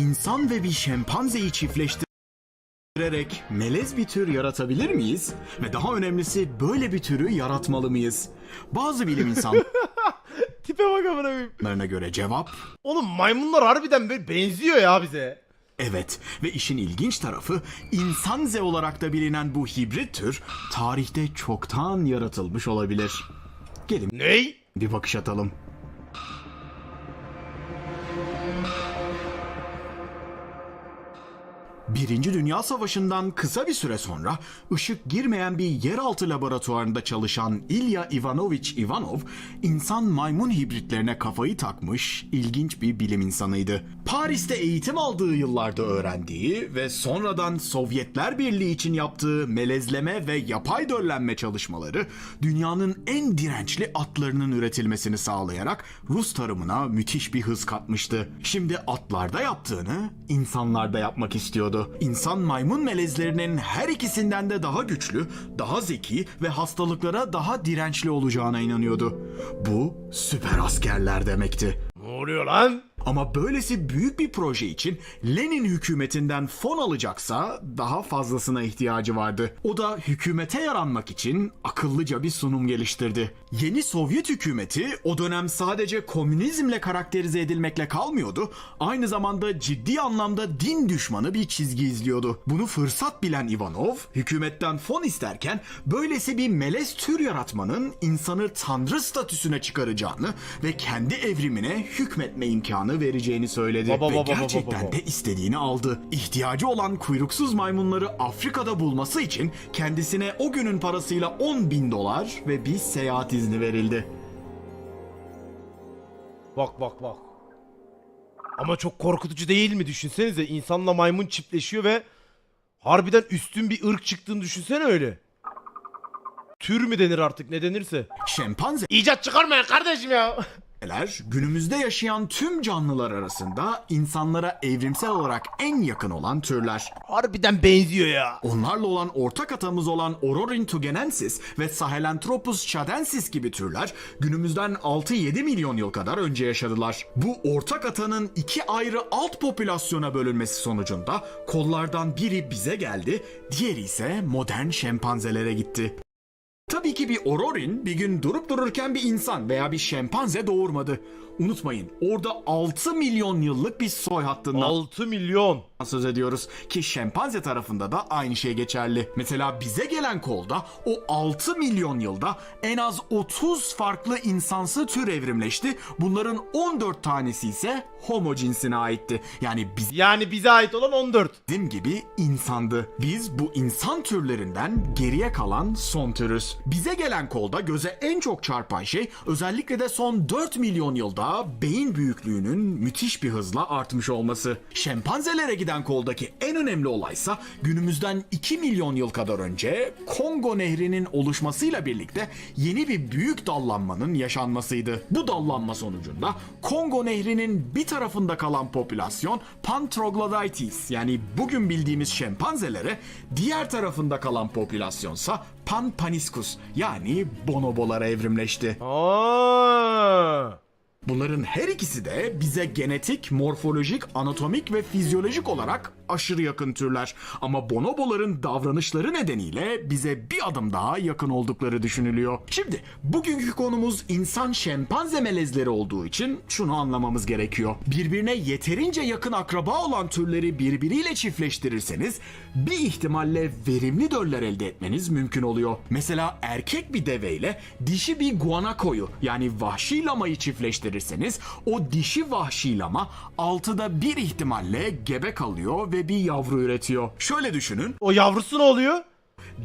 İnsan ve bir şempanzeyi çiftleştirerek melez bir tür yaratabilir miyiz? Ve daha önemlisi böyle bir türü yaratmalı mıyız? Bazı bilim insanlarına Tipe bak amına koyayım. göre cevap Oğlum maymunlar harbiden böyle benziyor ya bize. evet. Ve işin ilginç tarafı insanze olarak da bilinen bu hibrit tür tarihte çoktan yaratılmış olabilir. Gelin Ney? bir bakış atalım. Birinci Dünya Savaşı'ndan kısa bir süre sonra ışık girmeyen bir yeraltı laboratuvarında çalışan İlya Ivanovich Ivanov, insan maymun hibritlerine kafayı takmış ilginç bir bilim insanıydı. Paris'te eğitim aldığı yıllarda öğrendiği ve sonradan Sovyetler Birliği için yaptığı melezleme ve yapay döllenme çalışmaları dünyanın en dirençli atlarının üretilmesini sağlayarak Rus tarımına müthiş bir hız katmıştı. Şimdi atlarda yaptığını insanlarda yapmak istiyordu. İnsan maymun melezlerinin her ikisinden de daha güçlü, daha zeki ve hastalıklara daha dirençli olacağına inanıyordu. Bu süper askerler demekti. Ne oluyor lan? Ama böylesi büyük bir proje için Lenin hükümetinden fon alacaksa daha fazlasına ihtiyacı vardı. O da hükümete yaranmak için akıllıca bir sunum geliştirdi. Yeni Sovyet hükümeti o dönem sadece komünizmle karakterize edilmekle kalmıyordu. Aynı zamanda ciddi anlamda din düşmanı bir çizgi izliyordu. Bunu fırsat bilen Ivanov hükümetten fon isterken böylesi bir melez tür yaratmanın insanı tanrı statüsüne çıkaracağını ve kendi evrimine hükmetme imkanı vereceğini söyledi. Baba, ve baba, baba, gerçekten baba. de istediğini aldı. İhtiyacı olan kuyruksuz maymunları Afrika'da bulması için kendisine o günün parasıyla 10 bin dolar ve bir seyahat izni verildi. Bak bak bak. Ama çok korkutucu değil mi düşünsenize insanla maymun çiftleşiyor ve harbiden üstün bir ırk çıktığını düşünsene öyle. Tür mü denir artık ne denirse. Şempanze İcat çıkarmayın kardeşim ya. Ler günümüzde yaşayan tüm canlılar arasında insanlara evrimsel olarak en yakın olan türler. Harbiden benziyor ya. Onlarla olan ortak atamız olan Ororhyntugenensis ve Sahelanthropus chadensis gibi türler günümüzden 6-7 milyon yıl kadar önce yaşadılar. Bu ortak atanın iki ayrı alt popülasyona bölünmesi sonucunda kollardan biri bize geldi, diğeri ise modern şempanzelere gitti. Tabii ki bir ororin bir gün durup dururken bir insan veya bir şempanze doğurmadı. Unutmayın orada 6 milyon yıllık bir soy hattından 6 milyon. söz ediyoruz ki şempanze tarafında da aynı şey geçerli. Mesela bize gelen kolda o 6 milyon yılda en az 30 farklı insansı tür evrimleşti. Bunların 14 tanesi ise homo cinsine aitti. Yani Yani bize ait olan 14. bizim gibi insandı. Biz bu insan türlerinden geriye kalan son türüz. Bize gelen kolda göze en çok çarpan şey özellikle de son 4 milyon yılda beyin büyüklüğünün müthiş bir hızla artmış olması. Şempanzelere giden koldaki en önemli olaysa günümüzden 2 milyon yıl kadar önce Kongo Nehri'nin oluşmasıyla birlikte yeni bir büyük dallanmanın yaşanmasıydı. Bu dallanma sonucunda Kongo Nehri'nin bir tarafında kalan popülasyon Pantroglodytes yani bugün bildiğimiz şempanzelere, diğer tarafında kalan popülasyonsa Panpaniscus yani bonobolara evrimleşti. Aa. Bunların her ikisi de bize genetik, morfolojik, anatomik ve fizyolojik olarak aşırı yakın türler. Ama bonoboların davranışları nedeniyle bize bir adım daha yakın oldukları düşünülüyor. Şimdi bugünkü konumuz insan şempanze melezleri olduğu için şunu anlamamız gerekiyor. Birbirine yeterince yakın akraba olan türleri birbiriyle çiftleştirirseniz bir ihtimalle verimli döller elde etmeniz mümkün oluyor. Mesela erkek bir deveyle dişi bir guanakoyu yani vahşi lamayı çiftleştirirseniz o dişi vahşi lama altıda bir ihtimalle gebe kalıyor ve bir yavru üretiyor. Şöyle düşünün O yavrusu ne oluyor?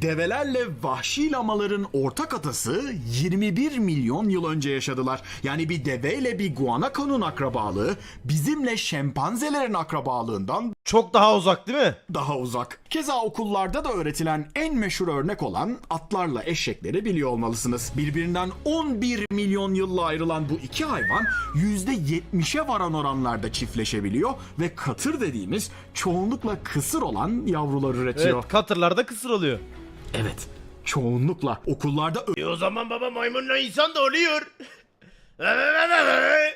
Develerle vahşi lamaların ortak atası 21 milyon yıl önce yaşadılar. Yani bir deveyle bir guanakonun akrabalığı bizimle şempanzelerin akrabalığından Çok daha uzak değil mi? daha uzak. Keza okullarda da öğretilen en meşhur örnek olan atlarla eşekleri biliyor olmalısınız. Birbirinden 11 milyon yılla ayrılan bu iki hayvan %70'e varan oranlarda çiftleşebiliyor ve katır dediğimiz çoğunlukla kısır olan yavrular üretiyor. Evet katırlarda kısır oluyor. Evet, çoğunlukla okullarda E o zaman baba maymunla insan da oluyor.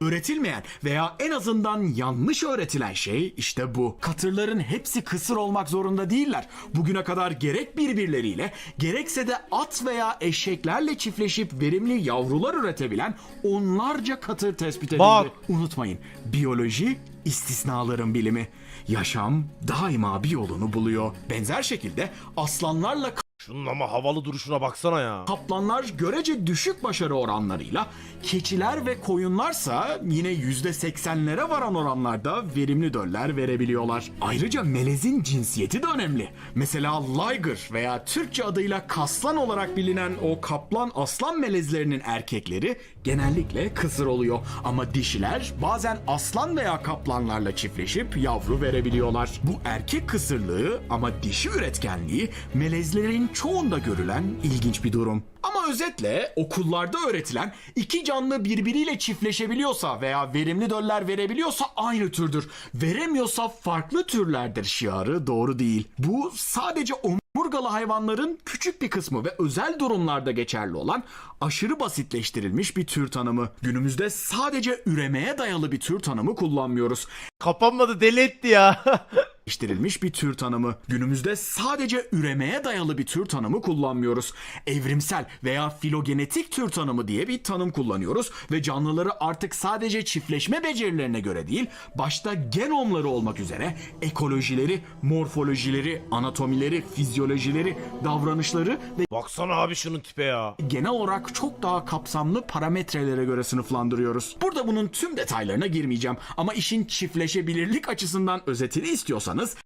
Öğretilmeyen veya en azından yanlış öğretilen şey işte bu. Katırların hepsi kısır olmak zorunda değiller. Bugüne kadar gerek birbirleriyle gerekse de at veya eşeklerle çiftleşip verimli yavrular üretebilen onlarca katır tespit edildi. Bak. Unutmayın biyoloji istisnaların bilimi. Yaşam daima bir yolunu buluyor. Benzer şekilde aslanlarla Şunun ama havalı duruşuna baksana ya. Kaplanlar görece düşük başarı oranlarıyla, keçiler ve koyunlarsa yine %80'lere varan oranlarda verimli döller verebiliyorlar. Ayrıca melezin cinsiyeti de önemli. Mesela Liger veya Türkçe adıyla kaslan olarak bilinen o kaplan aslan melezlerinin erkekleri genellikle kısır oluyor. Ama dişiler bazen aslan veya kaplanlarla çiftleşip yavru verebiliyorlar. Bu erkek kısırlığı ama dişi üretkenliği melezlerin çoğunda görülen ilginç bir durum. Ama özetle okullarda öğretilen iki canlı birbiriyle çiftleşebiliyorsa veya verimli döller verebiliyorsa aynı türdür. Veremiyorsa farklı türlerdir şiarı doğru değil. Bu sadece omurgalı hayvanların küçük bir kısmı ve özel durumlarda geçerli olan aşırı basitleştirilmiş bir tür tanımı. Günümüzde sadece üremeye dayalı bir tür tanımı kullanmıyoruz Kapanmadı deli etti ya. geliştirilmiş bir tür tanımı. Günümüzde sadece üremeye dayalı bir tür tanımı kullanmıyoruz. Evrimsel veya filogenetik tür tanımı diye bir tanım kullanıyoruz ve canlıları artık sadece çiftleşme becerilerine göre değil, başta genomları olmak üzere ekolojileri, morfolojileri, anatomileri, fizyolojileri, davranışları ve baksana abi şunun tipe ya. genel olarak çok daha kapsamlı parametrelere göre sınıflandırıyoruz. Burada bunun tüm detaylarına girmeyeceğim ama işin çiftleşebilirlik açısından özetini istiyorsanız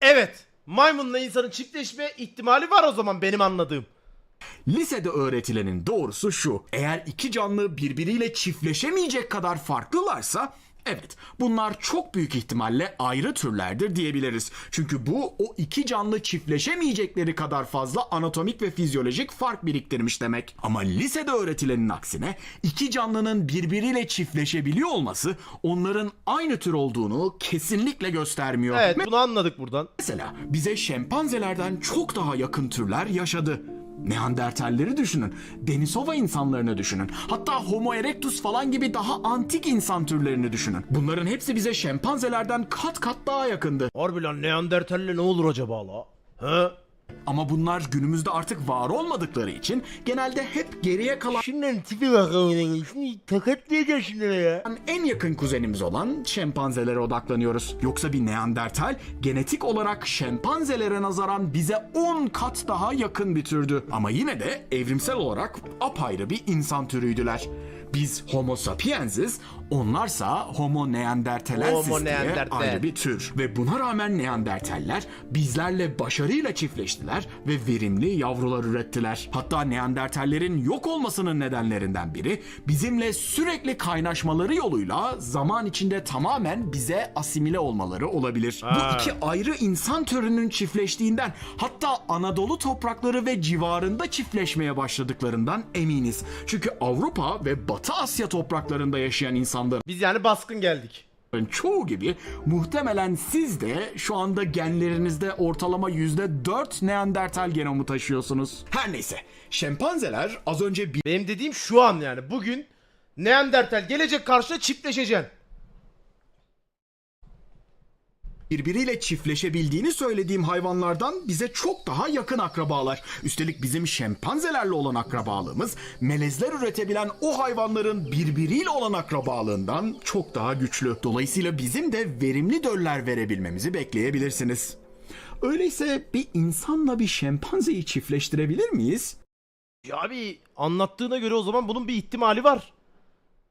Evet. Maymunla insanın çiftleşme ihtimali var o zaman benim anladığım. Lisede öğretilenin doğrusu şu. Eğer iki canlı birbiriyle çiftleşemeyecek kadar farklılarsa Evet, bunlar çok büyük ihtimalle ayrı türlerdir diyebiliriz. Çünkü bu o iki canlı çiftleşemeyecekleri kadar fazla anatomik ve fizyolojik fark biriktirmiş demek. Ama lisede öğretilenin aksine iki canlının birbiriyle çiftleşebiliyor olması onların aynı tür olduğunu kesinlikle göstermiyor. Evet bunu anladık buradan. Mesela bize şempanzelerden çok daha yakın türler yaşadı. Neandertalleri düşünün. Denisova insanlarını düşünün. Hatta Homo erectus falan gibi daha antik insan türlerini düşünün. Bunların hepsi bize şempanzelerden kat kat daha yakındı. Harbi lan Neandertalle ne olur acaba la? He? Ama bunlar günümüzde artık var olmadıkları için genelde hep geriye kalan Şunların tipi bakalım. Tokatlayacağım şimdi ya. en yakın kuzenimiz olan şempanzelere odaklanıyoruz. Yoksa bir Neandertal genetik olarak şempanzelere nazaran bize 10 kat daha yakın bir türdü. Ama yine de evrimsel olarak apayrı bir insan türüydüler. Biz Homo sapiensiz, onlarsa Homo neanderthalensis Homo diye ayrı bir tür. Ve buna rağmen Neandertaller bizlerle başarıyla çiftleştiler ve verimli yavrular ürettiler. Hatta Neandertallerin yok olmasının nedenlerinden biri bizimle sürekli kaynaşmaları yoluyla zaman içinde tamamen bize asimile olmaları olabilir. Ha. Bu iki ayrı insan türünün çiftleştiğinden hatta Anadolu toprakları ve civarında çiftleşmeye başladıklarından eminiz. Çünkü Avrupa ve Batı Asya topraklarında yaşayan insanların Biz yani baskın geldik. çoğu gibi muhtemelen siz de şu anda genlerinizde ortalama %4 Neandertal genomu taşıyorsunuz. Her neyse, şempanzeler az önce Benim dediğim şu an yani. Bugün Neandertal gelecek karşına çiftleşeceksin. Birbiriyle çiftleşebildiğini söylediğim hayvanlardan bize çok daha yakın akrabalar. Üstelik bizim şempanzelerle olan akrabalığımız melezler üretebilen o hayvanların birbiriyle olan akrabalığından çok daha güçlü. Dolayısıyla bizim de verimli döller verebilmemizi bekleyebilirsiniz. Öyleyse bir insanla bir şempanzeyi çiftleştirebilir miyiz? Ya abi anlattığına göre o zaman bunun bir ihtimali var.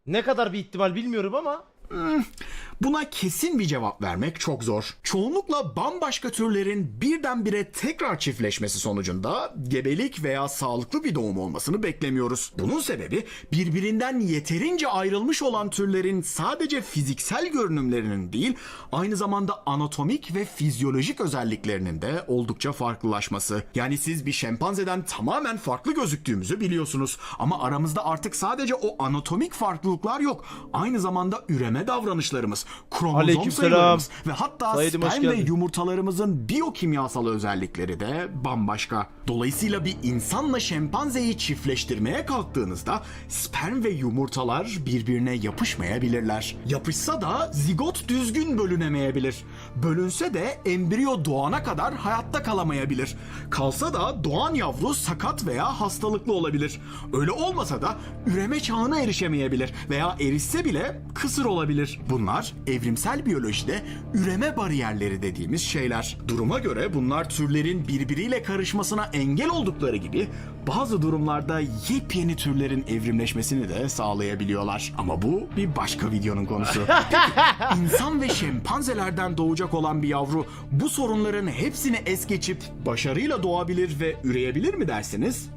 Ne kadar bir ihtimal bilmiyorum ama. Buna kesin bir cevap vermek çok zor. Çoğunlukla bambaşka türlerin birdenbire tekrar çiftleşmesi sonucunda gebelik veya sağlıklı bir doğum olmasını beklemiyoruz. Bunun sebebi birbirinden yeterince ayrılmış olan türlerin sadece fiziksel görünümlerinin değil, aynı zamanda anatomik ve fizyolojik özelliklerinin de oldukça farklılaşması. Yani siz bir şempanzeden tamamen farklı gözüktüğümüzü biliyorsunuz ama aramızda artık sadece o anatomik farklılıklar yok. Aynı zamanda üreme davranışlarımız, kromozom Aleykümselam. sayılarımız ve hatta Said'im, hoş sperm ve geldin. yumurtalarımızın biyokimyasal özellikleri de bambaşka. Dolayısıyla bir insanla şempanzeyi çiftleştirmeye kalktığınızda sperm ve yumurtalar birbirine yapışmayabilirler. Yapışsa da zigot düzgün bölünemeyebilir. Bölünse de embriyo doğana kadar hayatta kalamayabilir. Kalsa da doğan yavru sakat veya hastalıklı olabilir. Öyle olmasa da üreme çağına erişemeyebilir veya erişse bile kısır olabilir. Bunlar evrimsel biyolojide üreme bariyerleri dediğimiz şeyler. Duruma göre bunlar türlerin birbiriyle karışmasına engel oldukları gibi bazı durumlarda yepyeni türlerin evrimleşmesini de sağlayabiliyorlar. Ama bu bir başka videonun konusu. Peki, insan ve şempanzelerden doğacak olan bir yavru bu sorunların hepsini es geçip başarıyla doğabilir ve üreyebilir mi dersiniz?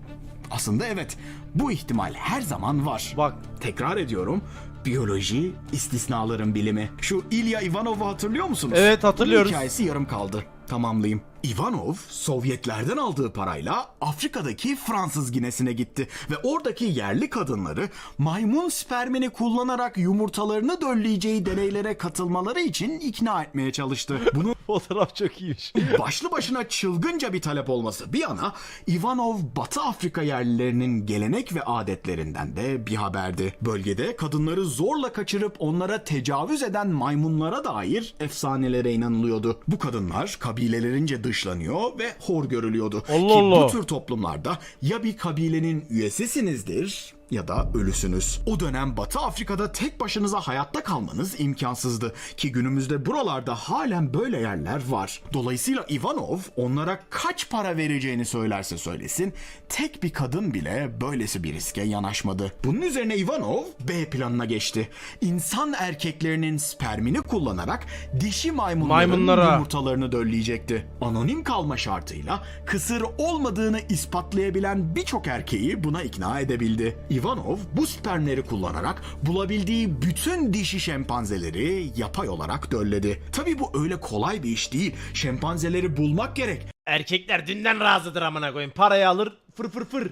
Aslında evet. Bu ihtimal her zaman var. Bak. Tekrar ediyorum. Biyoloji istisnaların bilimi. Şu İlya Ivanov'u hatırlıyor musunuz? Evet, hatırlıyoruz. Bunun hikayesi yarım kaldı. Tamamlayayım. Ivanov Sovyetlerden aldığı parayla Afrika'daki Fransız Gine'sine gitti ve oradaki yerli kadınları maymun spermini kullanarak yumurtalarını dölleyeceği deneylere katılmaları için ikna etmeye çalıştı. Bunun Fotoğraf çok iyiymiş. başlı başına çılgınca bir talep olması bir yana Ivanov Batı Afrika yerlilerinin gelenek ve adetlerinden de bir haberdi. Bölgede kadınları zorla kaçırıp onlara tecavüz eden maymunlara dair efsanelere inanılıyordu. Bu kadınlar kabilelerince dışlanıyor ve hor görülüyordu. Allah Ki Allah. bu tür toplumlarda ya bir kabilenin üyesisinizdir ya da ölüsünüz. O dönem Batı Afrika'da tek başınıza hayatta kalmanız imkansızdı ki günümüzde buralarda halen böyle yerler var. Dolayısıyla Ivanov onlara kaç para vereceğini söylerse söylesin tek bir kadın bile böylesi bir riske yanaşmadı. Bunun üzerine Ivanov B planına geçti. İnsan erkeklerinin spermini kullanarak dişi maymunların Maymunlara. yumurtalarını dölleyecekti. Anonim kalma şartıyla kısır olmadığını ispatlayabilen birçok erkeği buna ikna edebildi. Ivanov bu spermleri kullanarak bulabildiği bütün dişi şempanzeleri yapay olarak dölledi. Tabi bu öyle kolay bir iş değil. Şempanzeleri bulmak gerek. Erkekler dünden razıdır amına koyayım. Parayı alır fır fır fır.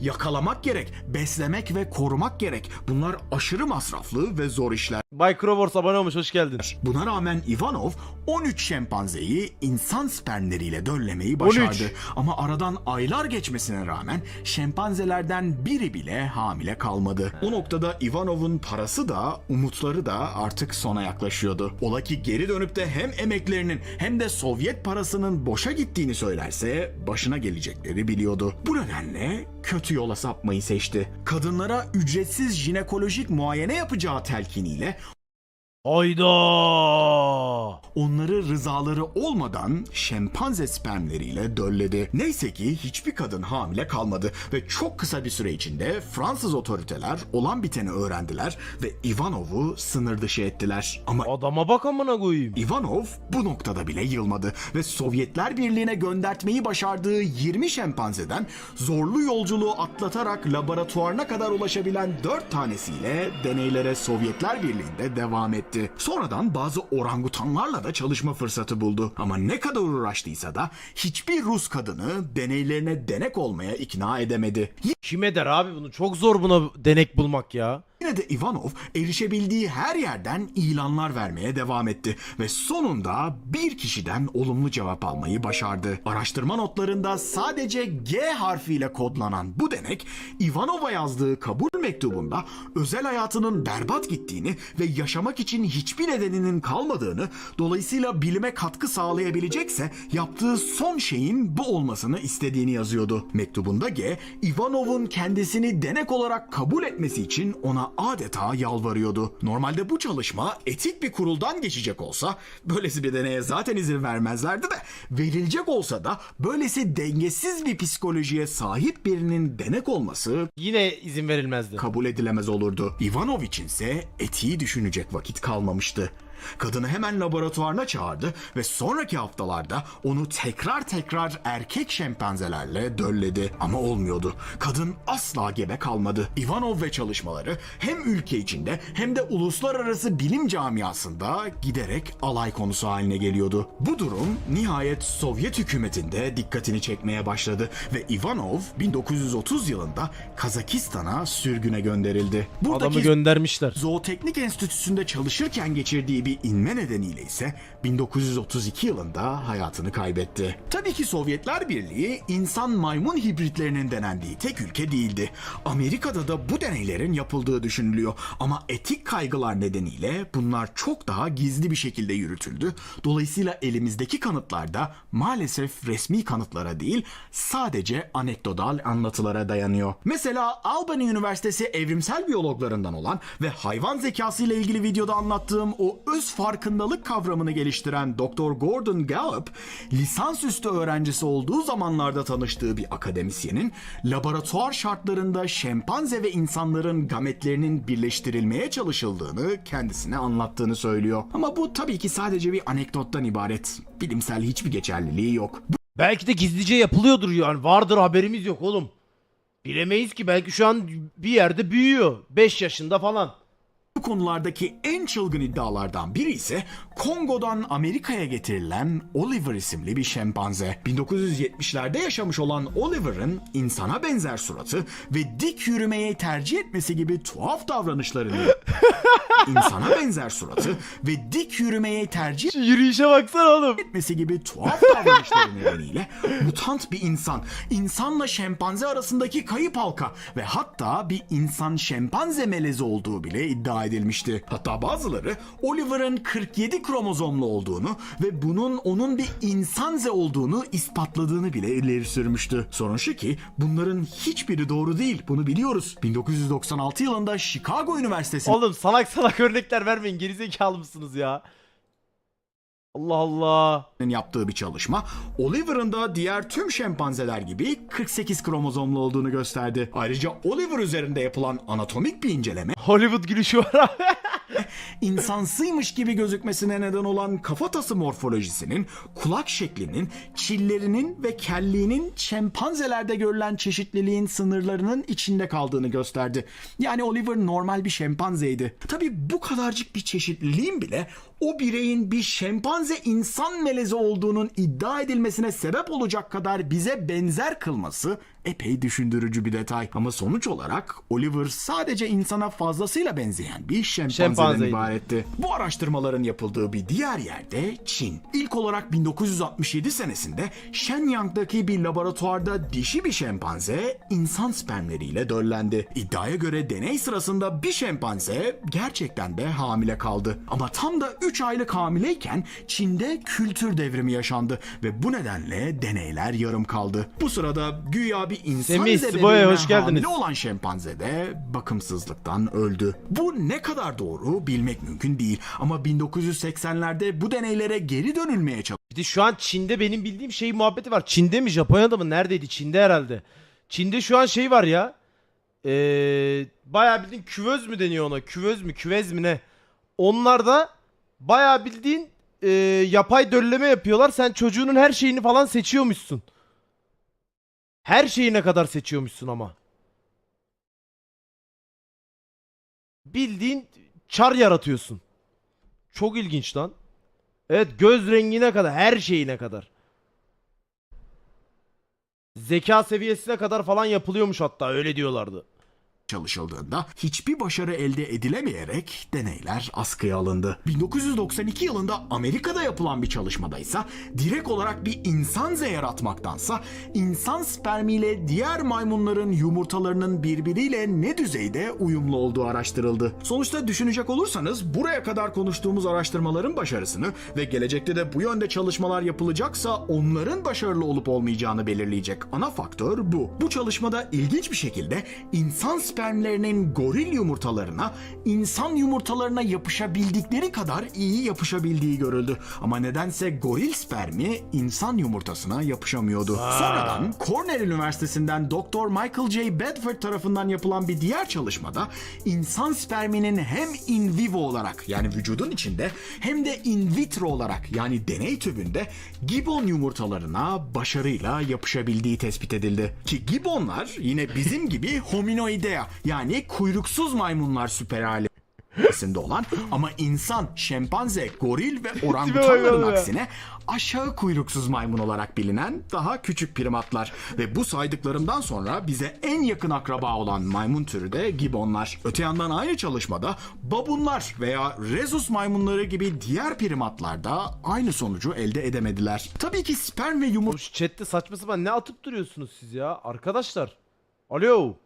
Yakalamak gerek, beslemek ve korumak gerek. Bunlar aşırı masraflı ve zor işler. Bay Krovors abone olmuş hoş geldin. Buna rağmen Ivanov 13 şempanzeyi insan spermleriyle döllemeyi başardı. 13. Ama aradan aylar geçmesine rağmen şempanzelerden biri bile hamile kalmadı. O noktada Ivanov'un parası da umutları da artık sona yaklaşıyordu. Ola ki geri dönüp de hem emeklerinin hem de Sovyet parasının boşa gittiğini söylerse başına gelecekleri biliyordu. Bu nedenle kötü yola sapmayı seçti. Kadınlara ücretsiz jinekolojik muayene yapacağı telkiniyle Hayda. onları rızaları olmadan şempanze spermleriyle dölledi. Neyse ki hiçbir kadın hamile kalmadı ve çok kısa bir süre içinde Fransız otoriteler olan biteni öğrendiler ve Ivanov'u sınır dışı ettiler. Ama Adama bak amına koyayım. Ivanov bu noktada bile yılmadı ve Sovyetler Birliği'ne göndertmeyi başardığı 20 şempanzeden zorlu yolculuğu atlatarak laboratuvarına kadar ulaşabilen 4 tanesiyle deneylere Sovyetler Birliği'nde devam etti. Sonradan bazı orangutanlarla da çalışma fırsatı buldu. Ama ne kadar uğraştıysa da hiçbir Rus kadını deneylerine denek olmaya ikna edemedi. Kim eder abi bunu? Çok zor buna denek bulmak ya. Yine de Ivanov erişebildiği her yerden ilanlar vermeye devam etti ve sonunda bir kişiden olumlu cevap almayı başardı. Araştırma notlarında sadece G harfiyle kodlanan bu denek Ivanov'a yazdığı kabul mektubunda özel hayatının berbat gittiğini ve yaşamak için hiçbir nedeninin kalmadığını dolayısıyla bilime katkı sağlayabilecekse yaptığı son şeyin bu olmasını istediğini yazıyordu. Mektubunda G, Ivanov'un kendisini denek olarak kabul etmesi için ona adeta yalvarıyordu. Normalde bu çalışma etik bir kuruldan geçecek olsa böylesi bir deneye zaten izin vermezlerdi de verilecek olsa da böylesi dengesiz bir psikolojiye sahip birinin denek olması Yine izin verilmezdi. kabul edilemez olurdu. Ivanov içinse etiği düşünecek vakit kalmamıştı. Kadını hemen laboratuvarına çağırdı ve sonraki haftalarda onu tekrar tekrar erkek şempanzelerle dölledi. Ama olmuyordu. Kadın asla gebe kalmadı. Ivanov ve çalışmaları hem ülke içinde hem de uluslararası bilim camiasında giderek alay konusu haline geliyordu. Bu durum nihayet Sovyet hükümetinde dikkatini çekmeye başladı ve Ivanov 1930 yılında Kazakistan'a sürgüne gönderildi. Adamı Buradaki göndermişler. Zooteknik Enstitüsü'nde çalışırken geçirdiği bir inme nedeniyle ise 1932 yılında hayatını kaybetti. Tabii ki Sovyetler Birliği insan maymun hibritlerinin denendiği tek ülke değildi. Amerika'da da bu deneylerin yapıldığı düşünülüyor ama etik kaygılar nedeniyle bunlar çok daha gizli bir şekilde yürütüldü. Dolayısıyla elimizdeki kanıtlar da maalesef resmi kanıtlara değil sadece anekdotal anlatılara dayanıyor. Mesela Albany Üniversitesi evrimsel biyologlarından olan ve hayvan zekası ile ilgili videoda anlattığım o öz farkındalık kavramını geliştiren Dr. Gordon Gallup, lisansüstü öğrencisi olduğu zamanlarda tanıştığı bir akademisyenin laboratuvar şartlarında şempanze ve insanların gametlerinin birleştirilmeye çalışıldığını kendisine anlattığını söylüyor. Ama bu tabii ki sadece bir anekdottan ibaret. Bilimsel hiçbir geçerliliği yok. Belki de gizlice yapılıyordur yani. Vardır haberimiz yok oğlum. Bilemeyiz ki belki şu an bir yerde büyüyor. 5 yaşında falan. Konulardaki en çılgın iddialardan biri ise Kongo'dan Amerika'ya getirilen Oliver isimli bir şempanze. 1970'lerde yaşamış olan Oliver'ın insana benzer suratı ve dik yürümeyi tercih etmesi gibi tuhaf davranışlarını insana benzer suratı ve dik yürümeyi tercih yürüyüşe baksana oğlum. etmesi gibi tuhaf davranışları nedeniyle mutant bir insan, insanla şempanze arasındaki kayıp halka ve hatta bir insan şempanze melezi olduğu bile iddia edilmişti. Hatta bazıları Oliver'ın 47 kromozomlu olduğunu ve bunun onun bir insanze olduğunu ispatladığını bile ileri sürmüştü. Sorun şu ki bunların hiçbiri doğru değil. Bunu biliyoruz. 1996 yılında Chicago Üniversitesi Oğlum salak salak örnekler vermeyin. Gerizekalı mısınız ya? Allah Allah. yaptığı bir çalışma Oliver'ın da diğer tüm şempanzeler gibi 48 kromozomlu olduğunu gösterdi. Ayrıca Oliver üzerinde yapılan anatomik bir inceleme Hollywood gülüşü var abi. insansıymış gibi gözükmesine neden olan kafatası morfolojisinin, kulak şeklinin, çillerinin ve kelliğinin şempanzelerde görülen çeşitliliğin sınırlarının içinde kaldığını gösterdi. Yani Oliver normal bir şempanzeydi. Tabi bu kadarcık bir çeşitliliğin bile o bireyin bir şempanze insan melezi olduğunun iddia edilmesine sebep olacak kadar bize benzer kılması epey düşündürücü bir detay. Ama sonuç olarak Oliver sadece insana fazlasıyla benzeyen bir şempanzeden Şempanzeydi. İbaretti. Bu araştırmaların yapıldığı bir diğer yerde Çin. İlk olarak 1967 senesinde Shenyang'daki bir laboratuvarda dişi bir şempanze insan spermleriyle döllendi. İddiaya göre deney sırasında bir şempanze gerçekten de hamile kaldı. Ama tam da 3 aylık hamileyken Çin'de kültür devrimi yaşandı ve bu nedenle deneyler yarım kaldı. Bu sırada güya bir insan Semih, Sibo'ya hoş geldiniz. hamile olan şempanze de bakımsızlıktan öldü. Bu ne kadar doğru bilmek mümkün değil ama 1980'lerde bu deneylere geri dönülmeye Bir de şu an Çin'de benim bildiğim şey muhabbeti var. Çin'de mi Japonya'da mı neredeydi? Çin'de herhalde. Çin'de şu an şey var ya. Ee, bayağı bildiğin küvöz mü deniyor ona? Küvöz mü küvez mi ne? Onlarda bayağı bildiğin ee, yapay dölleme yapıyorlar. Sen çocuğunun her şeyini falan seçiyormuşsun. Her şeyine kadar seçiyormuşsun ama. Bildiğin çar yaratıyorsun. Çok ilginç lan. Evet göz rengine kadar her şeyine kadar. Zeka seviyesine kadar falan yapılıyormuş hatta öyle diyorlardı. Çalışıldığında hiçbir başarı elde edilemeyerek deneyler askıya alındı. 1992 yılında Amerika'da yapılan bir çalışmada ise direkt olarak bir insan Z yaratmaktansa insan spermiyle diğer maymunların yumurtalarının birbiriyle ne düzeyde uyumlu olduğu araştırıldı. Sonuçta düşünecek olursanız buraya kadar konuştuğumuz araştırmaların başarısını ve gelecekte de bu yönde çalışmalar yapılacaksa onların başarılı olup olmayacağını belirleyecek ana faktör bu. Bu çalışmada ilginç bir şekilde insan spermlerinin goril yumurtalarına insan yumurtalarına yapışabildikleri kadar iyi yapışabildiği görüldü. Ama nedense goril spermi insan yumurtasına yapışamıyordu. Sonradan Cornell Üniversitesi'nden Dr. Michael J. Bedford tarafından yapılan bir diğer çalışmada insan sperminin hem in vivo olarak yani vücudun içinde hem de in vitro olarak yani deney tübünde gibbon yumurtalarına başarıyla yapışabildiği tespit edildi. Ki gibbonlar yine bizim gibi hominoidea yani kuyruksuz maymunlar süper seviyesinde olan ama insan, şempanze, goril ve orangutanların aksine aşağı kuyruksuz maymun olarak bilinen daha küçük primatlar. Ve bu saydıklarımdan sonra bize en yakın akraba olan maymun türü de gibonlar. Öte yandan aynı çalışmada babunlar veya rezus maymunları gibi diğer primatlar da aynı sonucu elde edemediler. Tabii ki sperm ve yumurta Oğlum şu chatte saçma sapan ne atıp duruyorsunuz siz ya? Arkadaşlar. Alo.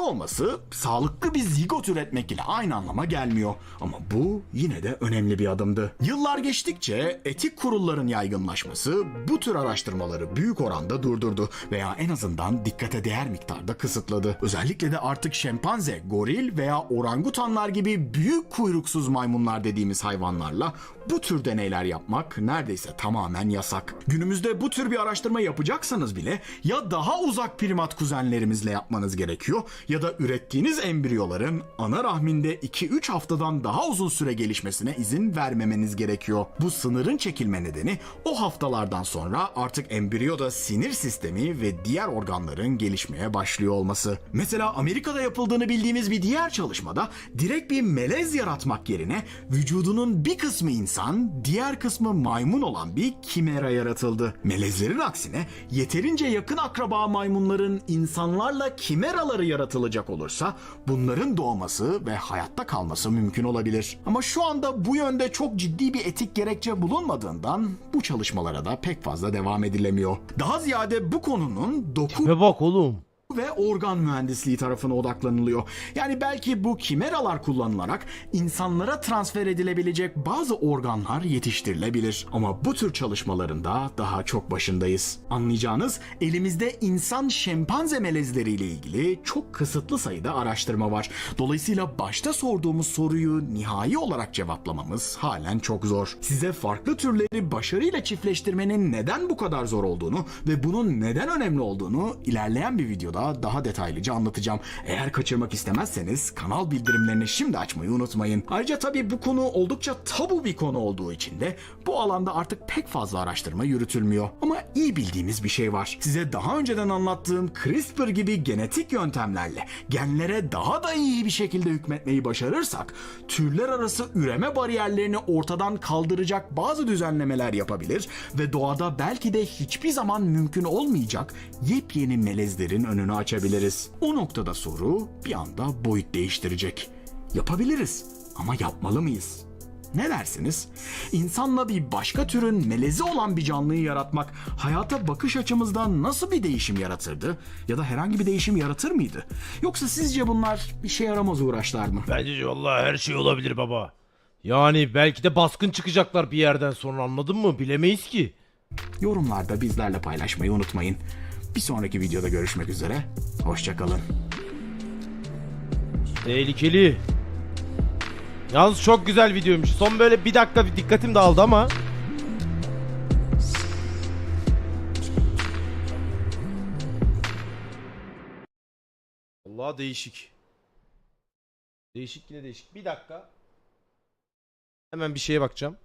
Olması sağlıklı bir zigot üretmek ile aynı anlama gelmiyor. Ama bu yine de önemli bir adımdı. Yıllar geçtikçe etik kurulların yaygınlaşması bu tür araştırmaları büyük oranda durdurdu veya en azından dikkate değer miktarda kısıtladı. Özellikle de artık şempanze, goril veya orangutanlar gibi büyük kuyruksuz maymunlar dediğimiz hayvanlarla bu tür deneyler yapmak neredeyse tamamen yasak. Günümüzde bu tür bir araştırma yapacaksanız bile ya daha uzak primat kuzenlerimizle yapmanız gerekiyor ya da ürettiğiniz embriyoların ana rahminde 2-3 haftadan daha uzun süre gelişmesine izin vermemeniz gerekiyor. Bu sınırın çekilme nedeni o haftalardan sonra artık embriyoda sinir sistemi ve diğer organların gelişmeye başlıyor olması. Mesela Amerika'da yapıldığını bildiğimiz bir diğer çalışmada direkt bir melez yaratmak yerine vücudunun bir kısmı insan, diğer kısmı maymun olan bir kimera yaratıldı. Melezlerin aksine yeterince yakın akraba maymunların insanlarla kimeraları yaratılacak olursa bunların doğması ve hayatta kalması mümkün olabilir. Ama şu anda bu yönde çok ciddi bir etik gerekçe bulunmadığından bu çalışmalara da pek fazla devam edilemiyor. Daha ziyade bu konunun doku Ve bak oğlum. Ve organ mühendisliği tarafına odaklanılıyor. Yani belki bu kimeralar kullanılarak insanlara transfer edilebilecek bazı organlar yetiştirilebilir. Ama bu tür çalışmalarında daha çok başındayız. Anlayacağınız elimizde insan şempanze melezleriyle ilgili çok kısıtlı sayıda araştırma var. Dolayısıyla başta sorduğumuz soruyu nihai olarak cevaplamamız halen çok zor. Size farklı türleri başarıyla çiftleştirmenin neden bu kadar zor olduğunu ve bunun neden önemli olduğunu ilerleyen bir videoda daha detaylıca anlatacağım. Eğer kaçırmak istemezseniz kanal bildirimlerini şimdi açmayı unutmayın. Ayrıca tabii bu konu oldukça tabu bir konu olduğu için de bu alanda artık pek fazla araştırma yürütülmüyor. Ama iyi bildiğimiz bir şey var. Size daha önceden anlattığım CRISPR gibi genetik yöntemlerle genlere daha da iyi bir şekilde hükmetmeyi başarırsak türler arası üreme bariyerlerini ortadan kaldıracak bazı düzenlemeler yapabilir ve doğada belki de hiçbir zaman mümkün olmayacak yepyeni melezlerin önünü açabiliriz. O noktada soru bir anda boyut değiştirecek. Yapabiliriz ama yapmalı mıyız? Ne dersiniz? İnsanla bir başka türün melezi olan bir canlıyı yaratmak hayata bakış açımızda nasıl bir değişim yaratırdı? Ya da herhangi bir değişim yaratır mıydı? Yoksa sizce bunlar bir şey yaramaz uğraşlar mı? Bence vallahi her şey olabilir baba. Yani belki de baskın çıkacaklar bir yerden sonra anladın mı? Bilemeyiz ki. Yorumlarda bizlerle paylaşmayı unutmayın. Bir sonraki videoda görüşmek üzere. Hoşçakalın. Tehlikeli. Yalnız çok güzel videoymuş. Son böyle bir dakika bir dikkatim dağıldı ama. Vallahi değişik. Değişik yine değişik. Bir dakika. Hemen bir şeye bakacağım.